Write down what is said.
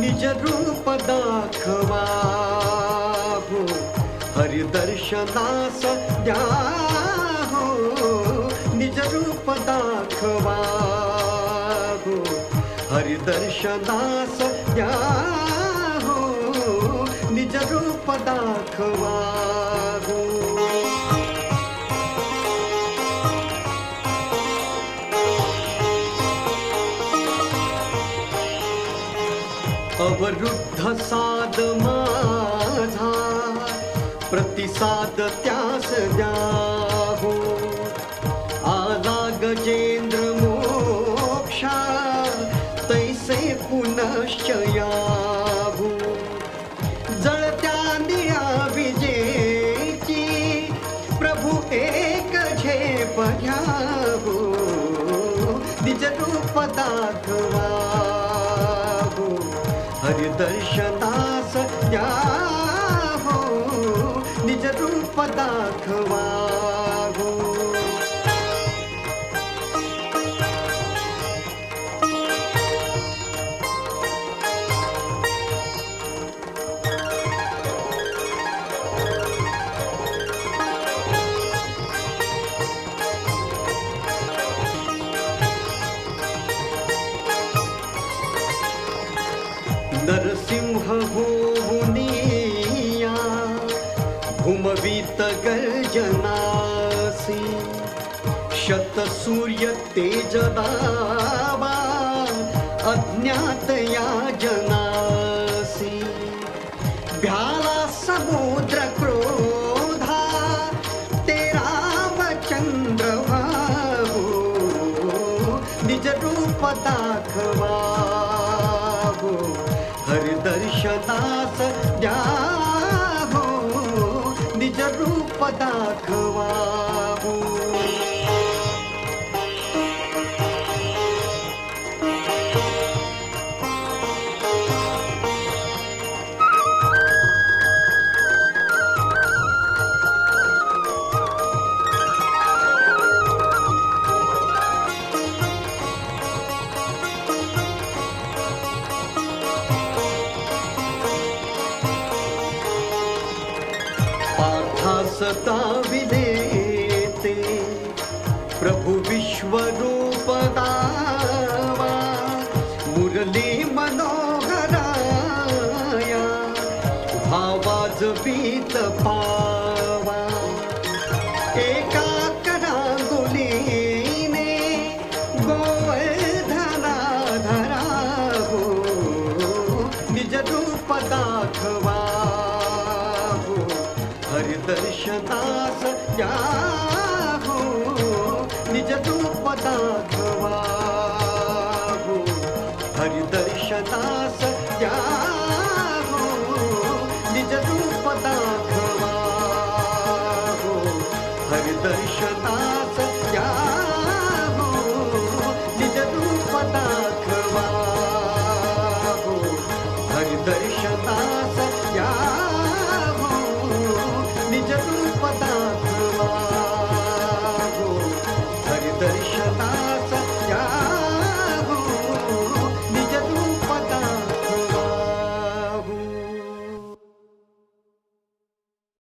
निज रूप दाखवा हरिदर्श दास द्याहो निज रखवा हरिदर्श दो निज रूप दाखवा अवरुद्ध साध माझा प्रतिसाद त्यास द्या हो आला गजेंद्र मोक्षा तैसे पुनश्च याहू जळत्या विजेची निज रूप दाखवा हरिदर्शनास द्या हो। निज रूप दाखवा नरसिंह होऊनिया घुमवीत गर्जनासी शतसूर्य तेज दावा अज्ञात या जनासी भ्याला समुद्र हरिदर्शनास द्या हो निज रूप दाखवा सताविले ते प्रभु विश्वरूप दावा मुरली दक्षतास याहो पदाथवा हरि दर्शदास य निज तु पदावा